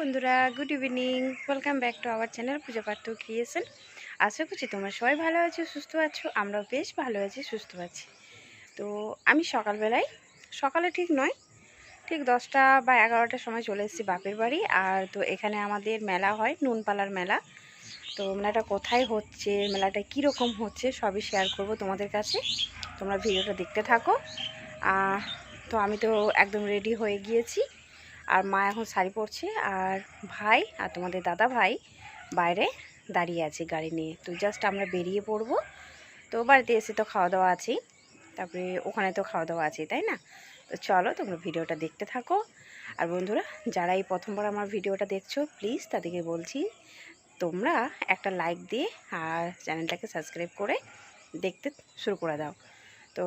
বন্ধুরা good evening welcome back to our channel Puja Patra creation আশা করছি তোমরা সবাই ভালো আছো, সুস্থ আছো, আমরাও বেশ ভালো আছি, সুস্থ আছি। তো আমি সকালবেলায়, সকালে ঠিক নয়, ঠিক দশটা বা এগারোটার সময় চলে এসেছি বাপের বাড়ি। আর তো এখানে আমাদের মেলা হয়, নুনপালার মেলা। তো মেলাটা কোথায় হচ্ছে, মেলাটা কীরকম হচ্ছে, সবই শেয়ার করব তোমাদের কাছে। তোমরা ভিডিওটা দেখতে থাকো। তো আমি তো একদম রেডি হয়ে গিয়েছি। আর মা এখন শাড়ি পরছে আর ভাই আর তোমাদের দাদা ভাই বাইরে দাঁড়িয়ে আছে গাড়ি নিয়ে। তো জাস্ট আমরা বেরিয়ে পড়ব। তো বাড়িতে এসে তো খাওয়া দাওয়া আছেই। তারপরে ওখানে তো খাওয়া দাওয়া আছেই, তাই না? তো চলো তোমরা ভিডিওটা দেখতে থাকো। আর বন্ধুরা, যারা এই প্রথমবার আমার ভিডিওটা দেখছ প্লিজ তাদেরকে বলছি, তোমরা একটা লাইক দিয়ে আর চ্যানেলটাকে সাবস্ক্রাইব করে দেখতে শুরু করে দাও। তো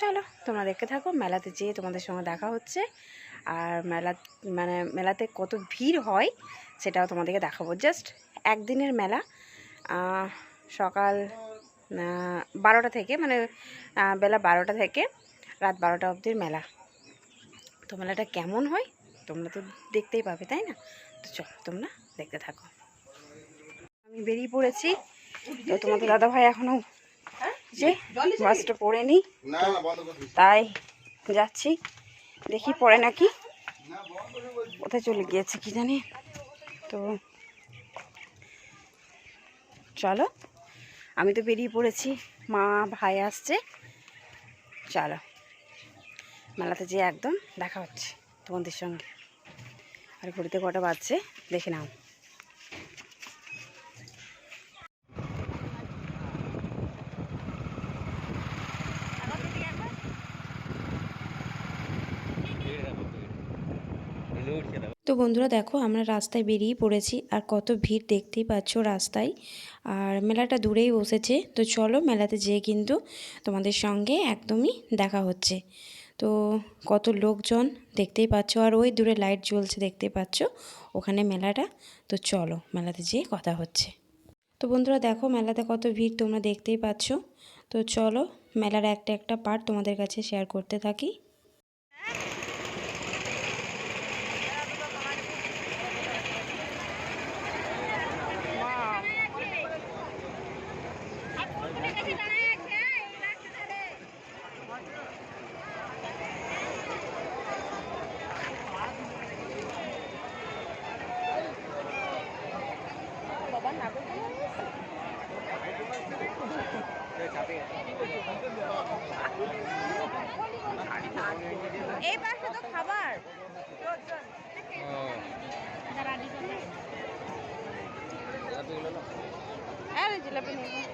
চলো তোমরা দেখতে থাকো, মেলাতে যেয়ে তোমাদের সঙ্গে দেখা হচ্ছে। আর মেলা মানে মেলাতে কত ভিড় হয় সেটাও তোমাদেরকে দেখাবো। জাস্ট একদিনের মেলা সকাল বারোটা থেকে মানে বেলা বারোটা থেকে রাত বারোটা অবধির মেলা। তো মেলাটা কেমন হয় তোমরা তো দেখতেই পাবে তাই না? তো চলো তোমরা দেখতে থাকো। আমি বেরিয়ে পড়েছি। তো তোমাদের দাদা ভাই এখনও যে বাসটা পড়ে নি না না বন্ধ করে দিস। তাই যাচ্ছি। দেখি পড়ে নাকি। কোথায় চলে গিয়েছে কি জানি। তো চলো, আমি তো বেরিয়ে পড়েছি। মা, ভাই আসছে। চলো, মেলাতে যেয়ে একদম দেখা হচ্ছে তোমাদের সঙ্গে। আর ঘুরিতে কটা বাজছে, দেখে নাও। তো বন্ধুরা দেখো, আমরা রাস্তায় বেরিয়ে পড়েছি আর কত ভিড় দেখতেই পাচ্ছ রাস্তায়। আর মেলাটা দূরেই বসেছে, তো চলো মেলাতে যেয়ে কিন্তু তোমাদের সঙ্গে একদমই দেখা হচ্ছে। তো কত লোকজন দেখতেই পাচ্ছ, আর ওই দূরে লাইট জ্বলছে দেখতে পাচ্ছ ওখানে মেলাটা। তো চলো মেলাতে যেয়ে কথা হচ্ছে। তো বন্ধুরা দেখো, মেলাতে কত ভিড় তোমরা দেখতেই পাচ্ছ। তো চলো মেলার একটা একটা পার্ট তোমাদের কাছে শেয়ার করতে থাকি। এই পাশে তো খাবার। আরে জিলাপি নেব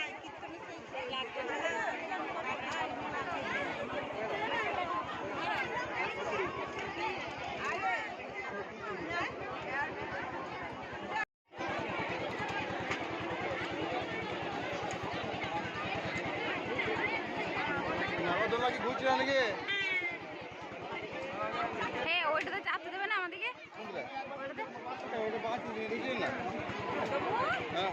কি ঘুরছিল নাকি হ্যাঁ ওইটাতে চাপতে দেবে না আমাদেরকে কোনটা ওইটাতে ওটা বাঁচি দেখছেন না হ্যাঁ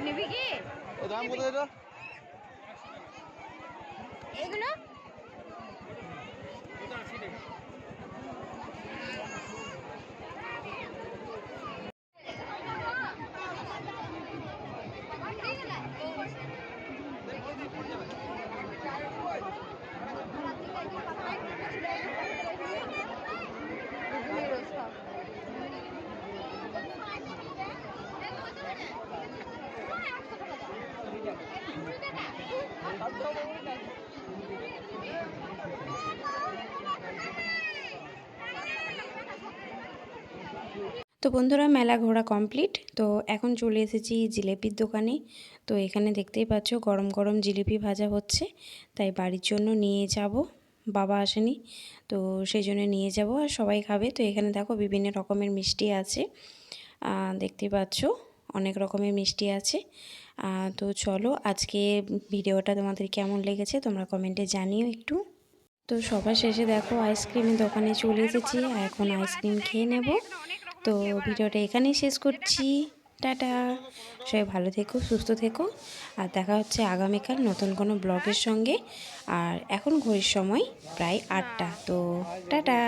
তুই নিবি কি? দাম কত এটা এগুলো? তো বন্ধুরা মেলা ঘোরা কমপ্লিট। তো এখন চলে এসেছি জিলেপির দোকানে। তো এখানে দেখতেই পাচ্ছ গরম গরম জিলিপি ভাজা হচ্ছে। তাই বাড়ির জন্য নিয়ে যাব। বাবা আসেনি তো সেই জন্য নিয়ে যাব। আর সবাই খাবে। তো এখানে দেখো বিভিন্ন রকমের মিষ্টি আছে। আহ, দেখতেই পাচ্ছ। অনেক রকমের মিষ্টি আছে। তো চলো আজকে ভিডিওটা তোমাদের কেমন লেগেছে তোমরা কমেন্টে জানিও একটু। তো সবার শেষে দেখো আইসক্রিমের দোকানে চলে এসেছি এখন আইসক্রিম খেয়ে নেব। তো ভিডিওটা এখানেই শেষ করছি। টাটা। সবাই ভালো থেকো, সুস্থ থেকো। আর দেখা হচ্ছে আগামীকাল নতুন কোনো ব্লগের সঙ্গে। আর এখন ঘড়ির সময় প্রায় আটটা। তো টাটা।